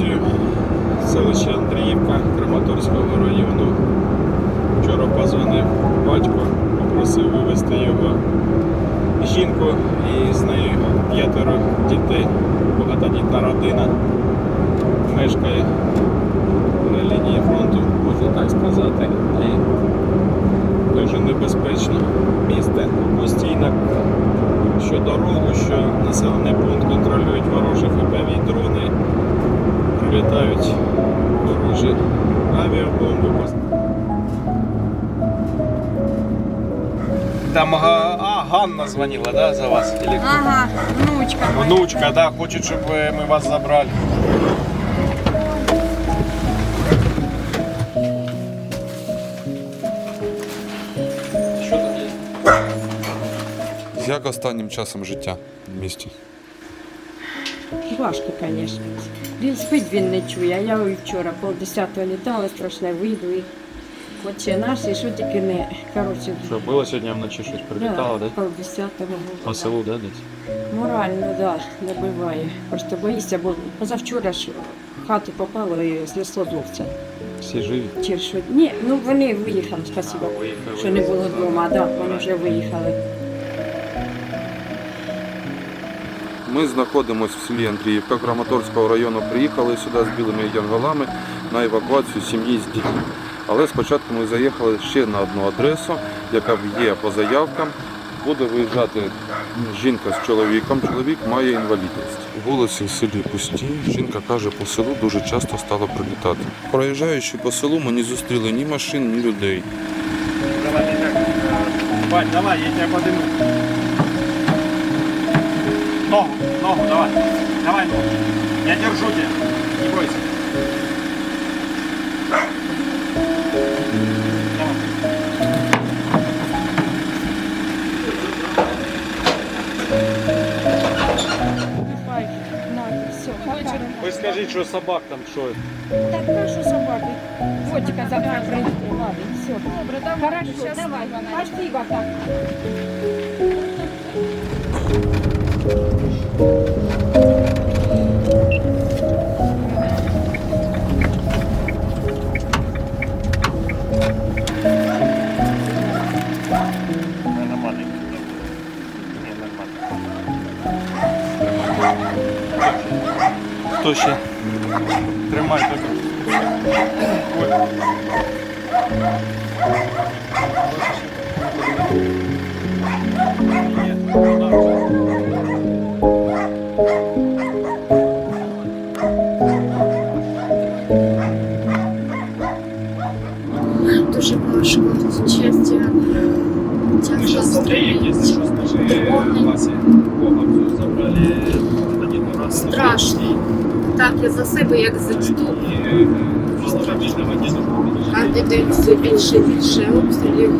евакуацію селища Андріївка Краматорського району. Вчора позвонив батько, попросив вивезти його жінку і з нею п'ятеро дітей. Багатодітна родина мешкає на лінії фронту, що дорогу, що населений пункт контролюють ворожі ФПВ дрони, прилітають ворожі авіабомби. Там а, а, Ганна дзвонила, да, за вас? Или? Ага, внучка. Внучка, да, хочет, щоб мы ми вас забрали. Як останнім часом життя в місті? Важко, звісно. Він спить, він не чує. А я вчора пол десятого літала, страшне вийду і хоче наш, і що тільки не. Коротше, Що, було сьогодні вночі щось прилітало, да? пол десятого було. По селу, да, десь? Морально, да, не буває. Просто боїшся, бо позавчора ж в хату попало і знесло зовсім. Всі живі? Чи що? Ні, ну вони виїхали, спасибо. виїхали. Що не було вдома, да, вони вже виїхали. Ми знаходимося в селі Андріївка Краматорського району. Приїхали сюди з білими янголами на евакуацію сім'ї з дітьми. Але спочатку ми заїхали ще на одну адресу, яка є по заявкам. Буде виїжджати жінка з чоловіком. Чоловік має інвалідність. Вулиці в селі пусті. Жінка каже, по селу дуже часто стало прилітати. Проїжджаючи по селу, ми не зустріли ні машин, ні людей. Давай, давай, я тебя подниму. Ногу, ногу, давай. Давай ногу. Я держу тебя. Не бойся. Давай. Ви скажіть, що собак там що? Так прошу собаки. Котика завтра прийти. Ладно, все. Добре, давай. Хорошо, давай. Спасибо так. Хто ще? Тримай так. Мы сейчас смотрели, если что, скажи, Вася, повністю забрали один раз. Страшно. Так, я за себе як за просто діду. Кожен все більше і більше обстрілів.